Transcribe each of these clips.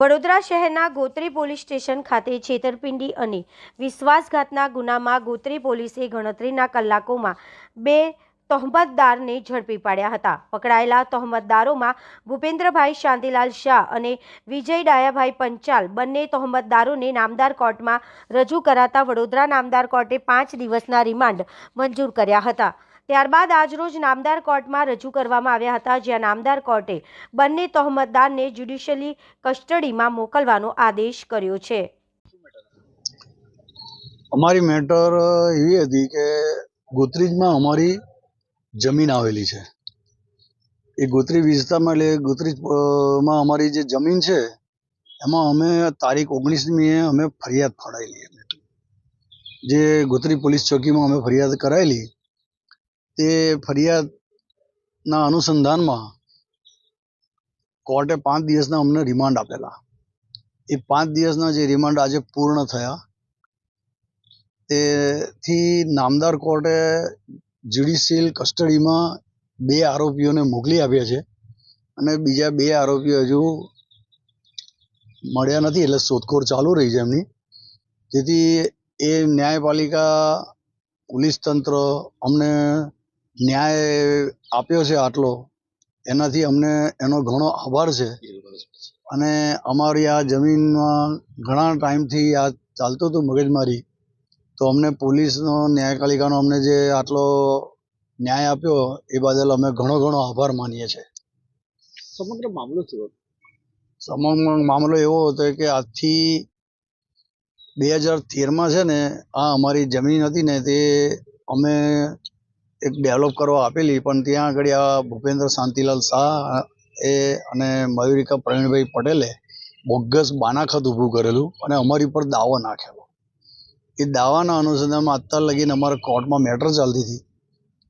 વડોદરા શહેરના Gotri police station ખાતે છેતરપિંડી અને વિશ્વાસઘાતના ગુનામાં ગોત્રી પોલીસે ગણતરીના કલાકોમાં બે તહોમતદારને ઝડપી પાડ્યા હતા. પકડાયેલા તહોમતદારોમાં ભૂપેન્દ્રભાઈ શાંતિલાલ શાહ અને વિજય ડાયાભાઈ પંચાલ બંને તોહમતદારોને નામદાર કોર્ટમાં રજૂ કરાતા વડોદરા નામદાર કોર્ટે પાંચ દિવસના રિમાન્ડ મંજૂર કર્યા હતા. ત્યારબાદ આજરોજ નામદાર કોર્ટમાં રજૂ કરવામાં આવ્યા હતા, જ્યાં નામદાર કોર્ટે બંને તહોમતદારને જ્યુડિશિયલી કસ્ટડીમાં મોકલવાનો આદેશ કર્યો છે. અમારી મેટર એવી હતી કે ગોત્રીજમાં અમારી જમીન આવેલી છે. એ ગોત્રી વિસ્તારમાં એટલે ગોત્રીજમાં અમારી જે જમીન છે, એમાં અમે તારીખ ઓગણીસમીએ અમે ફરિયાદ ફળાયેલી. જે ગોત્રી પોલીસ ચોકીમાં અમે ફરિયાદ કરાયેલી તે ફરિયાદના અનુસંધાનમાં કોર્ટે પાંચ દિવસના અમને રિમાન્ડ આપેલા. એ પાંચ દિવસના જે રિમાન્ડ આજે પૂર્ણ થયા, તેથી નામદાર કોર્ટે જ્યુડિશિયલ કસ્ટડીમાં બે આરોપીઓને મોકલી આપ્યા છે અને બીજા બે આરોપીઓ હજુ મળ્યા નથી, એટલે શોધખોળ ચાલુ રહી છે એમની. જેથી એ ન્યાયપાલિકા, પોલીસ તંત્ર અમને ન્યાય આપ્યો છે આટલો એનાથી અમને એનો ઘણો આભાર છે. અને અમારી આ જમીનમાં ઘણા ટાઈમથી આ ચાલતું હતું મગજમારી તો અમને પોલીસનો ન્યાયપાલિકાનો અમને જે આટલો ન્યાય આપ્યો એ બદલ અમે ઘણો ઘણો આભાર માનીએ છીએ. સમગ્ર મામલો થયો સમગ્ર મામલો એવો હતો કે આજથી બે હજાર તેરમાં છે ને આ અમારી જમીન હતી ને તે અમે એક ડેવલપ કરવા આપેલી, પણ ત્યાં આગળ આ ભૂપેન્દ્ર શાંતિલાલ શાહ એ અને મયુરિકા પ્રવીણભાઈ પટેલે બોગસ બાનાખત ઊભું કરેલું અને અમારી પર દાવો નાખેલો. એ દાવાના અનુસંધાનમાં અત્યાર લગીને અમારા કોર્ટમાં મેટર ચાલતી હતી.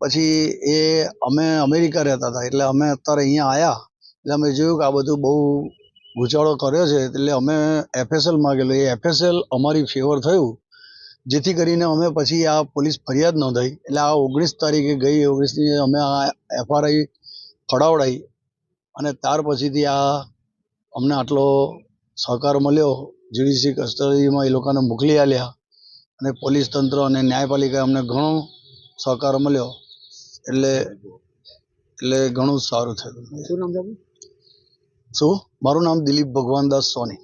પછી એ અમે અમેરિકા રહેતા હતા, એટલે અમે અત્યારે અહીંયા આવ્યા એટલે અમે જોયું કે આ બધું બહુ ગૂંચાળો કર્યો છે, એટલે અમે એફએસએલ માગેલું એ એફએસએલ અમારી ફેવર થયું. જેથી કરીને અમે પછી આ પોલીસ ફરિયાદ નોંધાઈ. એટલે આ ઓગણીસ તારીખે ગઈ ઓગણીસની અમે આ એફઆરઆઈ ફળાવડાવી અને ત્યાર પછીથી આ અમને આટલો સહકાર મળ્યો. જ્યુડિશિયલ કસ્ટડીમાં એ લોકોને મોકલી આલ્યા અને પોલીસ તંત્ર અને ન્યાયપાલિકાએ અમને ઘણો સહકાર મળ્યો. એટલે એટલે ઘણું સારું થયું. શું નામ શું? મારું નામ દિલીપ ભગવાનદાસ સોની.